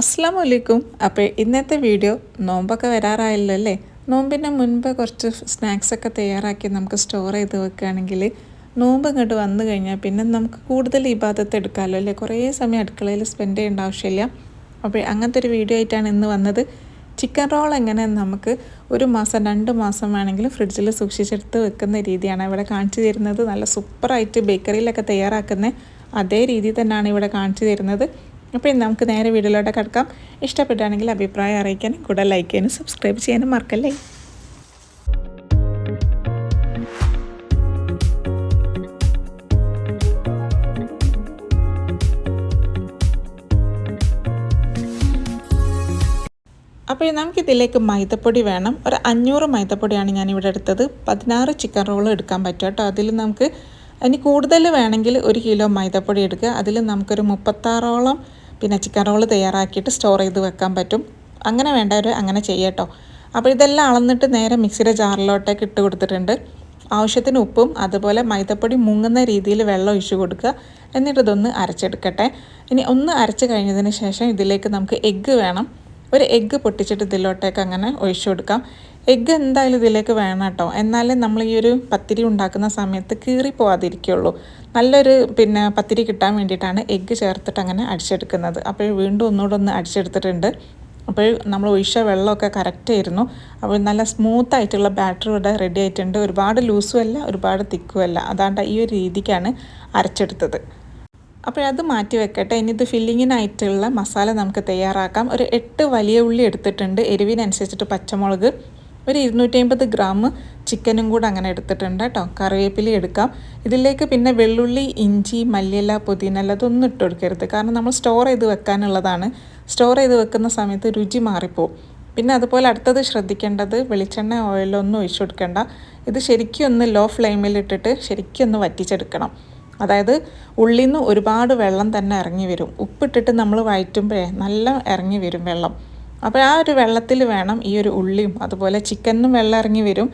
അസ്സാം വലൈക്കും അപ്പോൾ ഇന്നത്തെ വീഡിയോ നോമ്പൊക്കെ വരാറായല്ലോ അല്ലേ? നോമ്പിന്റെ മുൻപ് കുറച്ച് സ്നാക്സൊക്കെ തയ്യാറാക്കി നമുക്ക് സ്റ്റോർ ചെയ്ത് വെക്കുകയാണെങ്കിൽ നോമ്പ് ഇങ്ങോട്ട് വന്നു കഴിഞ്ഞാൽ പിന്നെ നമുക്ക് കൂടുതൽ ഇബാദത്ത് എടുക്കാമല്ലോ അല്ലേ? കുറേ സമയം അടുക്കളയിൽ സ്പെൻഡ് ചെയ്യേണ്ട ആവശ്യമില്ല. അപ്പോൾ അങ്ങനത്തെ ഒരു വീഡിയോ ആയിട്ടാണ് ഇന്ന് വന്നത്. ചിക്കൻ റോൾ എങ്ങനെ നമുക്ക് ഒരു മാസം രണ്ട് മാസം വേണമെങ്കിലും ഫ്രിഡ്ജിൽ സൂക്ഷിച്ചെടുത്ത് വെക്കുന്ന രീതിയാണ് ഇവിടെ കാണിച്ചു തരുന്നത്. നല്ല സൂപ്പറായിട്ട് ബേക്കറിയിലൊക്കെ തയ്യാറാക്കുന്ന അതേ രീതി തന്നെയാണ് ഇവിടെ കാണിച്ചു തരുന്നത്. അപ്പോൾ ഇന്ന് നമുക്ക് നേരെ വീഡിയോയിലോട്ട് കിടക്കാം. ഇഷ്ടപ്പെട്ടാണെങ്കിൽ അഭിപ്രായം അറിയിക്കാനും കൂടെ ലൈക്ക് ചെയ്യാനും സബ്സ്ക്രൈബ് ചെയ്യാനും മറക്കല്ലേ? അപ്പോൾ നമുക്കിതിലേക്ക് മൈദപ്പൊടി വേണം. ഒരു അഞ്ഞൂറ് മൈദപ്പൊടിയാണ് ഞാൻ ഇവിടെ എടുത്തത്. പതിനാറ് ചിക്കൻ റോൾ എടുക്കാൻ പറ്റും കേട്ടോ. അതിൽ നമുക്ക് ഇനി കൂടുതൽ വേണമെങ്കിൽ ഒരു കിലോ മൈദപ്പൊടി എടുക്കുക. അതിൽ നമുക്കൊരു മുപ്പത്താറോളം പിന്നെ ചിക്കൻ റോൾ തയ്യാറാക്കിയിട്ട് സ്റ്റോർ ചെയ്ത് വെക്കാൻ പറ്റും. അങ്ങനെ വേണ്ടവർ അങ്ങനെ ചെയ്യട്ടോ. അപ്പോൾ ഇതെല്ലാം അളന്നിട്ട് നേരെ മിക്സിയുടെ ജാറിലോട്ടേക്ക് ഇട്ട് കൊടുത്തിട്ടുണ്ട്. ആവശ്യത്തിന് ഉപ്പും അതുപോലെ മൈദപ്പൊടി മുങ്ങുന്ന രീതിയിൽ വെള്ളം ഒഴിച്ചു കൊടുക്കുക. എന്നിട്ട് ഇതൊന്ന് അരച്ചെടുക്കട്ടെ. ഇനി ഒന്ന് അരച്ച് കഴിഞ്ഞതിന് ശേഷം ഇതിലേക്ക് നമുക്ക് എഗ്ഗ് വേണം. ഒരു എഗ്ഗ് പൊട്ടിച്ചിട്ട് ഇതിലോട്ടേക്ക് അങ്ങനെ ഒഴിച്ചു കൊടുക്കാം. എഗ്ഗ് എന്തായാലും ഇതിലേക്ക് വേണം കേട്ടോ. എന്നാലേ നമ്മൾ ഈ ഒരു പത്തിരി ഉണ്ടാക്കുന്ന സമയത്ത് കീറി പോവാതിരിക്കുള്ളൂ. നല്ലൊരു പിന്നെ പത്തിരി കിട്ടാൻ വേണ്ടിയിട്ടാണ് എഗ്ഗ് ചേർത്തിട്ട് അങ്ങനെ അടിച്ചെടുക്കുന്നത്. അപ്പോൾ വീണ്ടും ഒന്നുകൂടെ ഒന്ന് അടിച്ചെടുത്തിട്ടുണ്ട്. അപ്പോൾ നമ്മൾ ഒഴിച്ച വെള്ളമൊക്കെ കറക്റ്റ് ആയിരുന്നു. അപ്പോൾ നല്ല സ്മൂത്ത് ആയിട്ടുള്ള ബാറ്റർ ഇവിടെ റെഡി ആയിട്ടുണ്ട്. ഒരുപാട് ലൂസും അല്ല ഒരുപാട് തിക്കും അല്ല. അതാണ്ട് ഈ ഒരു രീതിക്കാണ് അരച്ചെടുത്തത്. അപ്പോൾ അത് മാറ്റി വെക്കട്ടെ. ഇനി ഇത് ഫില്ലിങ്ങിനായിട്ടുള്ള മസാല നമുക്ക് തയ്യാറാക്കാം. ഒരു എട്ട് വലിയ ഉള്ളി എടുത്തിട്ടുണ്ട്. എരിവിനനുസരിച്ചിട്ട് പച്ചമുളക് ഒരു ഇരുന്നൂറ്റി ഗ്രാം ചിക്കനും കൂടെ അങ്ങനെ എടുത്തിട്ടുണ്ട് കേട്ടോ. കറിവേപ്പില എടുക്കാം. ഇതിലേക്ക് പിന്നെ വെള്ളുള്ളി ഇഞ്ചി മല്ലിയില പുതിനല അതൊന്നും ഇട്ട് കൊടുക്കരുത്. കാരണം നമ്മൾ സ്റ്റോർ ചെയ്ത് വെക്കാനുള്ളതാണ്. സ്റ്റോർ ചെയ്ത് വെക്കുന്ന സമയത്ത് രുചി മാറിപ്പോവും. പിന്നെ അതുപോലെ അടുത്തത് ശ്രദ്ധിക്കേണ്ടത് വെളിച്ചെണ്ണ ഓയിലൊന്നും ഒഴിച്ചു കൊടുക്കേണ്ട. ഇത് ശരിക്കും ഒന്ന് ലോ ഫ്ലെയിമിൽ ഇട്ടിട്ട് ശരിക്കും ഒന്ന് വറ്റിച്ചെടുക്കണം. അതായത് ഉള്ളിൽ നിന്ന് ഒരുപാട് വെള്ളം തന്നെ ഇറങ്ങി വരും. ഉപ്പിട്ടിട്ട് നമ്മൾ വയറ്റുമ്പോഴേ നല്ല ഇറങ്ങി വരും വെള്ളം. അപ്പോൾ ആ ഒരു വെള്ളത്തിൽ വേണം ഈ ഒരു ഉള്ളിയും അതുപോലെ ചിക്കനും വെള്ളം ഇറങ്ങി വരും.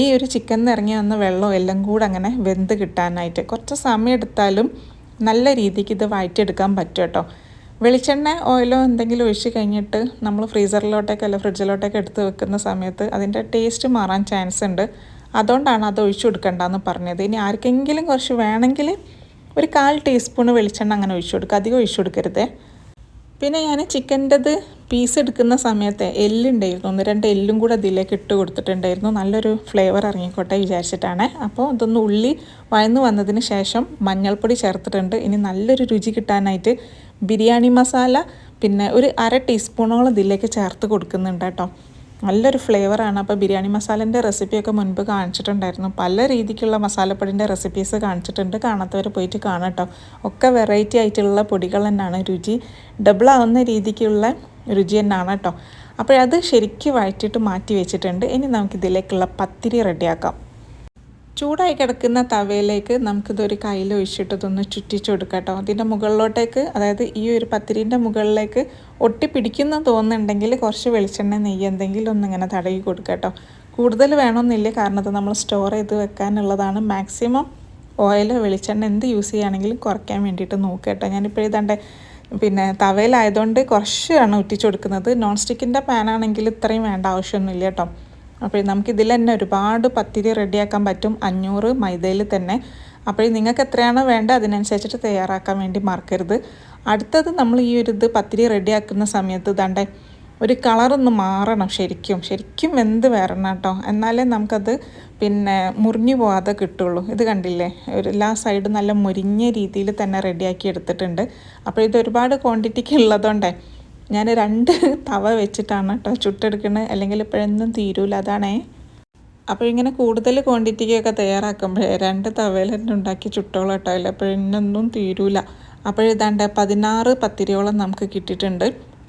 ഈ ഒരു ചിക്കൻ ഇറങ്ങി വന്ന വെള്ളം എല്ലാം കൂടെ അങ്ങനെ വെന്ത് കിട്ടാനായിട്ട് കുറച്ച് സമയം എടുത്താലും നല്ല രീതിക്ക് ഇത് വഴറ്റിയെടുക്കാൻ പറ്റും കേട്ടോ. വെളിച്ചെണ്ണ ഓയിലോ എന്തെങ്കിലും ഒഴിച്ച് കഴിഞ്ഞിട്ട് നമ്മൾ ഫ്രീസറിലോട്ടേക്കോ അല്ല ഫ്രിഡ്ജിലോട്ടേക്കോ എടുത്ത് വെക്കുന്ന സമയത്ത് അതിന്റെ ടേസ്റ്റ് മാറാൻ ചാൻസ് ഉണ്ട്. അതുകൊണ്ടാണ് അത് ഒഴിച്ചു കൊടുക്കേണ്ടതെന്ന് പറഞ്ഞത്. ഇനി ആർക്കെങ്കിലും കുറച്ച് വേണമെങ്കിൽ ഒരു കാൽ ടീസ്പൂൺ വെളിച്ചെണ്ണ അങ്ങനെ ഒഴിച്ചു കൊടുക്കുക. അധികം ഒഴിച്ചു കൊടുക്കരുതേ. പിന്നെ ഞാൻ ചിക്കന്റെത് പീസ് എടുക്കുന്ന സമയത്ത് എല്ലുണ്ടായിരുന്നു. ഒന്ന് രണ്ട് എല്ലും കൂടെ അതിലേക്ക് ഇട്ട് കൊടുത്തിട്ടുണ്ടായിരുന്നു. നല്ലൊരു ഫ്ലേവർ ഇറങ്ങിക്കോട്ടെ വിചാരിച്ചിട്ടാണ്. അപ്പോൾ ഇതൊന്ന് ഉള്ളി വഴന്നു വന്നതിന് ശേഷം മഞ്ഞൾപ്പൊടി ചേർത്തിട്ടുണ്ട്. ഇനി നല്ലൊരു രുചി കിട്ടാനായിട്ട് ബിരിയാണി മസാല പിന്നെ ഒരു അര ടീസ്പൂണോളം ഇതിലേക്ക് ചേർത്ത് കൊടുക്കുന്നുണ്ട് കേട്ടോ. നല്ലൊരു ഫ്ലേവറാണ്. അപ്പോൾ ബിരിയാണി മസാലന്റെ റെസിപ്പിയൊക്കെ മുൻപ് കാണിച്ചിട്ടുണ്ടായിരുന്നു. പല രീതിക്കുള്ള മസാലപ്പൊടിന്റെ റെസിപ്പീസ് കാണിച്ചിട്ടുണ്ട്. കാണാത്തവർ പോയിട്ട് കാണട്ടോ. ഒക്കെ വെറൈറ്റി ആയിട്ടുള്ള പൊടികൾ തന്നെയാണ്. രുചി ഡബിൾ ആവുന്ന രീതിക്കുള്ള രുചി തന്നെയാണ് കേട്ടോ അപ്പോഴത് ശരിക്കും വഴറ്റിയിട്ട് മാറ്റി വെച്ചിട്ടുണ്ട്. ഇനി നമുക്കിതിലേക്കുള്ള പത്തിരി റെഡിയാക്കാം ചൂടായി കിടക്കുന്ന തവയിലേക്ക് നമുക്കിതൊരു കയ്യിൽ ഒഴിച്ചിട്ടതൊന്ന് ചുറ്റിച്ചു കൊടുക്കാം കേട്ടോ. അതിന്റെ മുകളിലോട്ടേക്ക് അതായത് ഈ ഒരു പത്തിരിന്റെ മുകളിലേക്ക് ഒട്ടി പിടിക്കുന്ന തോന്നുന്നുണ്ടെങ്കിൽ കുറച്ച് വെളിച്ചെണ്ണ നെയ്യ് എന്തെങ്കിലും ഒന്നിങ്ങനെ തടവി കൊടുക്കുക കേട്ടോ. കൂടുതൽ വേണമെന്നില്ല കാരണം അത് നമ്മൾ സ്റ്റോർ ചെയ്ത് വെക്കാനുള്ളതാണ്. മാക്സിമം ഓയിൽ വെളിച്ചെണ്ണ എന്ത് യൂസ് ചെയ്യുകയാണെങ്കിലും കുറയ്ക്കാൻ വേണ്ടിയിട്ട് നോക്കുക കേട്ടോ. ഞാനിപ്പോൾ ഇതാണ്ട് പിന്നെ തവയിലായതുകൊണ്ട് കുറച്ചാണ് ഒറ്റിച്ചു കൊടുക്കുന്നത് നോൺ സ്റ്റിക്കിന്റെ പാനാണെങ്കിൽ ഇത്രയും വേണ്ട ആവശ്യമൊന്നുമില്ല കേട്ടോ. അപ്പോൾ നമുക്കിതിൽ തന്നെ ഒരുപാട് പത്തിരി റെഡിയാക്കാൻ പറ്റും. അഞ്ഞൂറ് മൈദയിൽ തന്നെ. അപ്പോൾ നിങ്ങൾക്ക് എത്രയാണോ വേണ്ടത് അതിനനുസരിച്ചിട്ട് തയ്യാറാക്കാൻ വേണ്ടി മറക്കരുത്. അടുത്തത് നമ്മൾ ഈ ഒരു ഇത് പത്തിരി റെഡിയാക്കുന്ന സമയത്ത് ദണ്ടെ ഒരു കളറൊന്ന് മാറണം ശരിക്കും. ശരിക്കും എന്ത് വരണം കേട്ടോ. എന്നാലേ നമുക്കത് പിന്നെ മുറിഞ്ഞു പോകാതെ കിട്ടുള്ളൂ. ഇത് കണ്ടില്ലേ? ഒരു എല്ലാ സൈഡും നല്ല മുരിഞ്ഞ രീതിയിൽ തന്നെ റെഡിയാക്കി എടുത്തിട്ടുണ്ട്. അപ്പോൾ ഇത് ഒരുപാട് ക്വാണ്ടിറ്റിക്ക് ഉള്ളതുകൊണ്ടേ ഞാൻ രണ്ട് തവ വെച്ചിട്ടാണ് കേട്ടോ ചുട്ടെടുക്കുന്നത് അല്ലെങ്കിൽ ഇപ്പോഴൊന്നും തീരൂല. അതാണേ. അപ്പോൾ ഇങ്ങനെ കൂടുതൽ ക്വാണ്ടിറ്റിക്കൊക്കെ തയ്യാറാക്കുമ്പോഴേ രണ്ട് തവയിൽ തന്നെ ഉണ്ടാക്കി ചുട്ടോളം കേട്ടോ അല്ല? ഇപ്പോഴൊന്നും തീരൂല. അപ്പോഴിതാണ്ട് പതിനാറ് പത്തിരിയോളം നമുക്ക് കിട്ടിയിട്ടുണ്ട്.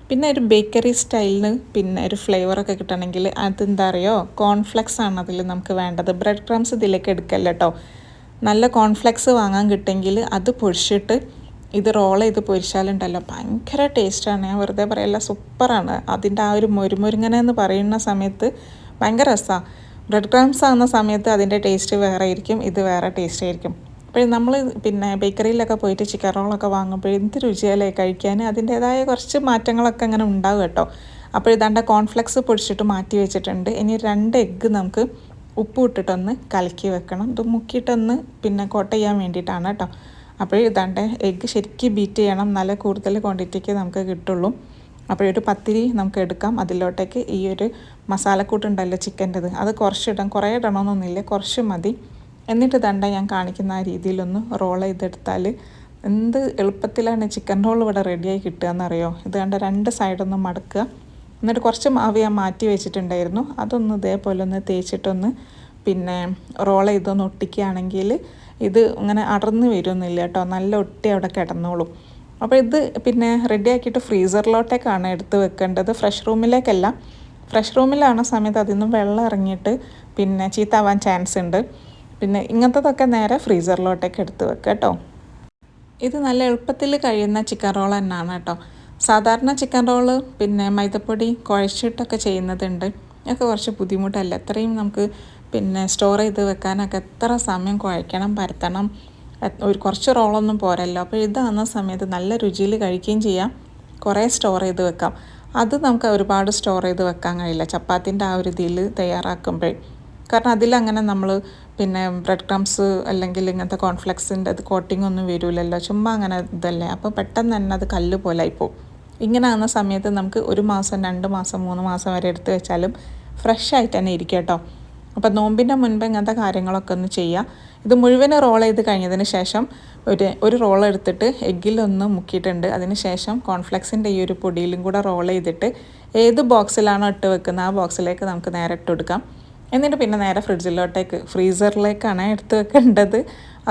പിന്നെ ഒരു ബേക്കറി സ്റ്റൈലിന് പിന്നെ ഒരു ഫ്ലേവറൊക്കെ കിട്ടണമെങ്കിൽ അതെന്താ അറിയോ കോൺഫ്ലെക്സ് ആണ് അതിൽ നമുക്ക് വേണ്ടത്. ബ്രെഡ് ക്രംസ് ഇതിലേക്ക് എടുക്കല്ല നല്ല കോൺഫ്ലെക്സ് വാങ്ങാൻ കിട്ടുമെങ്കിൽ അത് പൊഴിച്ചിട്ട് ഇത് റോൾ ചെയ്ത് പൊരിച്ചാലുണ്ടല്ലോ. ഭയങ്കര ടേസ്റ്റാണ്. ഞാൻ വെറുതെ പറയല്ല സൂപ്പറാണ്. അതിന്റെ ആ ഒരു മുരുമുരുങ്ങന എന്ന് പറയുന്ന സമയത്ത് ഭയങ്കര രസമാണ് ബ്രെഡ് ക്രംസ് ആകുന്ന സമയത്ത് അതിന്റെ ടേസ്റ്റ് വേറെ ആയിരിക്കും ഇത് വേറെ ടേസ്റ്റ് ആയിരിക്കും. അപ്പോൾ നമ്മൾ പിന്നെ ബേക്കറിയിലൊക്കെ പോയിട്ട് ചിക്കൻ റോളൊക്കെ വാങ്ങുമ്പോൾ എന്ത് രുചിയല്ലേ കഴിക്കാൻ? അതിന്റേതായ കുറച്ച് മാറ്റങ്ങളൊക്കെ അങ്ങനെ ഉണ്ടാവും കേട്ടോ. അപ്പോൾ ഇതാണ്ട് കോൺഫ്ലെക്സ് പൊടിച്ചിട്ട് മാറ്റി വെച്ചിട്ടുണ്ട്. ഇനി രണ്ട് എഗ്ഗ് നമുക്ക് ഉപ്പ് ഇട്ടിട്ടൊന്ന് കലക്കി വെക്കണം. ഇത് മുക്കിയിട്ടൊന്ന് പിന്നെ കോട്ട ചെയ്യാൻ വേണ്ടിയിട്ടാണ് കേട്ടോ. അപ്പോൾ ഇതാണ്ട് എഗ്ഗ് ശരിക്കും ബീറ്റ് ചെയ്യണം. നല്ല കൂടുതൽ ക്വാണ്ടിറ്റിക്ക് നമുക്ക് കിട്ടുള്ളൂ. അപ്പോൾ ഒരു പത്തിരി നമുക്ക് എടുക്കാം. അതിലോട്ടേക്ക് ഈ ഒരു മസാലക്കൂട്ടുണ്ടല്ലോ ചിക്കന്റെത്. അത് കുറച്ചിടാം കുറേ ഇടണമെന്നൊന്നുമില്ല കുറച്ച് മതി. എന്നിട്ട് ദണ്ട ഞാൻ കാണിക്കുന്ന ആ രീതിയിലൊന്ന് റോൾ ചെയ്തെടുത്താൽ എന്ത് എളുപ്പത്തിലാണ് ചിക്കൻ റോൾ ഇവിടെ റെഡിയായി കിട്ടുക എന്നറിയോ ഇത് കണ്ട രണ്ട് സൈഡൊന്ന് മടക്കുക. എന്നിട്ട് കുറച്ച് മാവ് ഞാൻ മാറ്റി വെച്ചിട്ടുണ്ടായിരുന്നു. അതൊന്ന് ഇതേപോലെ ഒന്ന് തേച്ചിട്ടൊന്ന് പിന്നെ റോൾ ചെയ്തൊന്ന് ഒട്ടിക്കുകയാണെങ്കിൽ ഇത് ഇങ്ങനെ അടർന്ന് വരുമൊന്നുമില്ല കേട്ടോ. നല്ല ഒട്ടി അവിടെ കിടന്നോളും. അപ്പോൾ ഇത് പിന്നെ റെഡി ആക്കിയിട്ട് ഫ്രീസറിലോട്ടേക്കാണ് എടുത്ത് വെക്കേണ്ടത്. ഫ്രഷ് റൂമിലേക്കല്ല ഫ്രഷ് റൂമിലാണ് സമയത്ത് അതിൽ നിന്നും വെള്ളം ഇറങ്ങിയിട്ട് പിന്നെ ചീത്താവാൻ ചാൻസ് ഉണ്ട്. പിന്നെ ഇങ്ങനത്തതൊക്കെ നേരെ ഫ്രീസറിലോട്ടേക്ക് എടുത്ത് വെക്കുക കേട്ടോ. ഇത് നല്ല എളുപ്പത്തിൽ കഴിയുന്ന ചിക്കൻ റോൾ തന്നെയാണ് കേട്ടോ. സാധാരണ ചിക്കൻ റോൾ പിന്നെ മൈദപ്പൊടി കുഴച്ചിട്ടൊക്കെ ചെയ്യുന്നതുണ്ട്. ഒക്കെ കുറച്ച് ബുദ്ധിമുട്ടല്ല? അത്രയും നമുക്ക് പിന്നെ സ്റ്റോർ ചെയ്ത് വെക്കാനൊക്കെ എത്ര സമയം കുഴയ്ക്കണം പരത്തണം ഒരു കുറച്ച് റോളൊന്നും പോരല്ലോ. അപ്പോൾ ഇതാകുന്ന സമയത്ത് നല്ല രുചിയിൽ കഴിക്കുകയും ചെയ്യാം. കുറേ സ്റ്റോർ ചെയ്ത് വെക്കാം. അത് നമുക്ക് ഒരുപാട് സ്റ്റോർ ചെയ്ത് വെക്കാൻ കഴിയില്ല. ചപ്പാത്തിന്റെ ആ ഒരു ഇതിൽ തയ്യാറാക്കുമ്പോൾ. കാരണം അതിലങ്ങനെ നമ്മൾ പിന്നെ ബ്രെഡ് ക്രംസ് അല്ലെങ്കിൽ ഇങ്ങനത്തെ കോൺഫ്ലെക്സിന്റെ അത് കോട്ടിംഗ് ഒന്നും വരില്ലല്ലോ ചുമ്മാ അങ്ങനെ ഇതല്ലേ? അപ്പോൾ പെട്ടെന്ന് തന്നെ അത് കല്ല് പോലെ ആയിപ്പോവും ഇങ്ങനെ ആകുന്ന സമയത്ത് നമുക്ക് ഒരു മാസം രണ്ട് മാസം മൂന്ന് മാസം വരെ എടുത്ത് വെച്ചാലും ഫ്രഷ് ആയിട്ട് തന്നെ ഇരിക്കുക കേട്ടോ. അപ്പോൾ നോമ്പിന്റെ മുൻപ് ഇങ്ങനത്തെ കാര്യങ്ങളൊക്കെ ഒന്ന് ചെയ്യുക. ഇത് മുഴുവൻ റോൾ ചെയ്ത് കഴിഞ്ഞതിന് ശേഷം ഒരു ഒരു റോൾ എടുത്തിട്ട് എഗ്ഗിലൊന്ന് മുക്കിയിട്ടുണ്ട്. അതിന് ശേഷം കോൺഫ്ലെക്സിന്റെ ഈ ഒരു പൊടിയിലും കൂടെ റോൾ ചെയ്തിട്ട് ഏത് ബോക്സിലാണോ ഇട്ട് വെക്കുന്നത് ആ ബോക്സിലേക്ക് നമുക്ക് നേരെ ഇട്ട് കൊടുക്കാം. എന്നിട്ട് പിന്നെ നേരെ ഫ്രിഡ്ജിലോട്ടേക്ക് ഫ്രീസറിലേക്കാണ് എടുത്ത് വെക്കേണ്ടത്.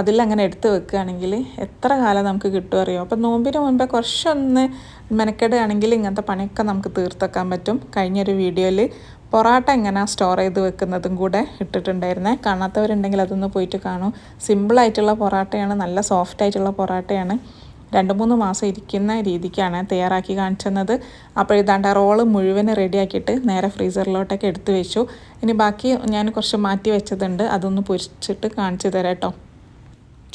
അതിലങ്ങനെ എടുത്ത് വെക്കുകയാണെങ്കിൽ എത്ര കാലം നമുക്ക് കിട്ടും അറിയോ? അപ്പോൾ നോമ്പിന് മുൻപേ കുറച്ചൊന്ന് മെനക്കെടുകയാണെങ്കിൽ ഇങ്ങനത്തെ പണിയൊക്കെ നമുക്ക് തീർത്തെക്കാൻ പറ്റും. കഴിഞ്ഞൊരു വീഡിയോയിൽ പൊറാട്ട എങ്ങനെ സ്റ്റോർ ചെയ്ത് വെക്കുന്നതും കൂടെ ഇട്ടിട്ടുണ്ടായിരുന്നേ. കാണാത്തവരുണ്ടെങ്കിൽ അതൊന്ന് പോയിട്ട് കാണും. സിമ്പിളായിട്ടുള്ള പൊറാട്ടയാണ് നല്ല സോഫ്റ്റ് ആയിട്ടുള്ള പൊറാട്ടയാണ്. രണ്ട് മൂന്ന് മാസം ഇരിക്കുന്ന രീതിക്കാണ് തയ്യാറാക്കി കാണിച്ചത് അപ്പോൾ ഇതാണ്ട് റോൾ മുഴുവൻ റെഡിയാക്കിയിട്ട് നേരെ ഫ്രീസറിലോട്ടൊക്കെ എടുത്തു വെച്ചു. ഇനി ബാക്കി ഞാൻ കുറച്ച് മാറ്റി വെച്ചതുണ്ട്. അതൊന്ന് പൊരിച്ചിട്ട് കാണിച്ചു തരാം കേട്ടോ.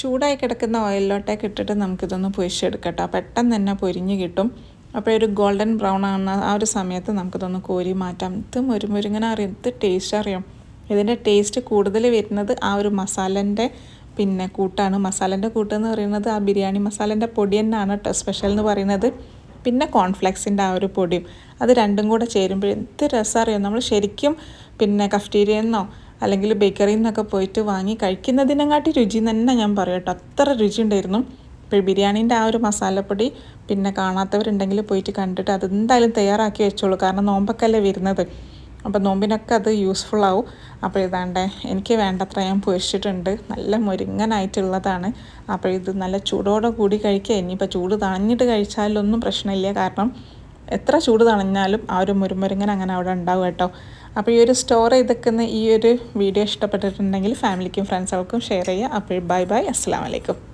ചൂടായി കിടക്കുന്ന ഓയിലിലോട്ടേക്ക് ഇട്ടിട്ട് നമുക്കിതൊന്ന് പൊരിച്ചെടുക്കാം കേട്ടോ. പെട്ടെന്ന് തന്നെ പൊരിഞ്ഞ് കിട്ടും. അപ്പോൾ ഒരു ഗോൾഡൻ ബ്രൗൺ ആകുന്ന ആ ഒരു സമയത്ത് നമുക്കിതൊന്ന് കോരി മാറ്റാം. ഇത് മുരുമുരുങ്ങനെ അറിയാം. ഇത് ടേസ്റ്റ് അറിയാം. ഇതിന്റെ ടേസ്റ്റ് കൂടുതൽ വരുന്നത് ആ ഒരു മസാലന്റെ പിന്നെ കൂട്ടാണ്. മസാലന്റെ കൂട്ട് എന്ന് പറയുന്നത് ആ ബിരിയാണി മസാലന്റെ പൊടി തന്നെയാണ് കേട്ടോ സ്പെഷ്യൽ എന്ന് പറയുന്നത്. പിന്നെ കോൺഫ്ലെക്സിന്റെ ആ ഒരു പൊടിയും. അത് രണ്ടും കൂടെ ചേരുമ്പോൾ എന്ത് രസം അറിയാം? നമ്മൾ ശരിക്കും പിന്നെ കഫ്റ്റീരിയെന്നോ അല്ലെങ്കിൽ ബേക്കറിയിൽ നിന്നൊക്കെ പോയിട്ട് വാങ്ങി കഴിക്കുന്നതിനെക്കാട്ടി രുചി തന്നെ ഞാൻ പറയട്ടോ അത്ര രുചി ഉണ്ടായിരുന്നു. ഇപ്പോൾ ബിരിയാണീന്റെ ആ ഒരു മസാലപ്പൊടി പിന്നെ കാണാത്തവരുണ്ടെങ്കിൽ പോയിട്ട് കണ്ടിട്ട് അത് എന്തായാലും തയ്യാറാക്കി വെച്ചോളൂ. കാരണം നോമ്പൊക്കെയല്ലേ വരുന്നത്. അപ്പോൾ നോമ്പിനൊക്കെ അത് യൂസ്ഫുൾ ആവും. അപ്പോൾ ഇതാണ്ട് എനിക്ക് വേണ്ടത്ര ഞാൻ പൊരിച്ചിട്ടുണ്ട്. നല്ല മുരിങ്ങനായിട്ടുള്ളതാണ്. അപ്പോൾ ഇത് നല്ല ചൂടോടെ കൂടി കഴിക്കുക. ഇനിയിപ്പോൾ ചൂട് തണഞ്ഞിട്ട് കഴിച്ചാലൊന്നും പ്രശ്നമില്ല. കാരണം എത്ര ചൂട് തണഞ്ഞാലും ആ ഒരു മുരുമുരുങ്ങൻ അങ്ങനെ അവിടെ ഉണ്ടാവും കേട്ടോ. അപ്പോൾ ഈ ഒരു സ്റ്റോർ ചെയ്തേക്കുന്ന ഈ ഒരു വീഡിയോ ഇഷ്ടപ്പെട്ടിട്ടുണ്ടെങ്കിൽ ഫാമിലിക്കും ഫ്രണ്ട്സുകൾക്കും ഷെയർ ചെയ്യുക. അപ്പോൾ ബൈ ബൈ അസ്സാം വലൈക്കും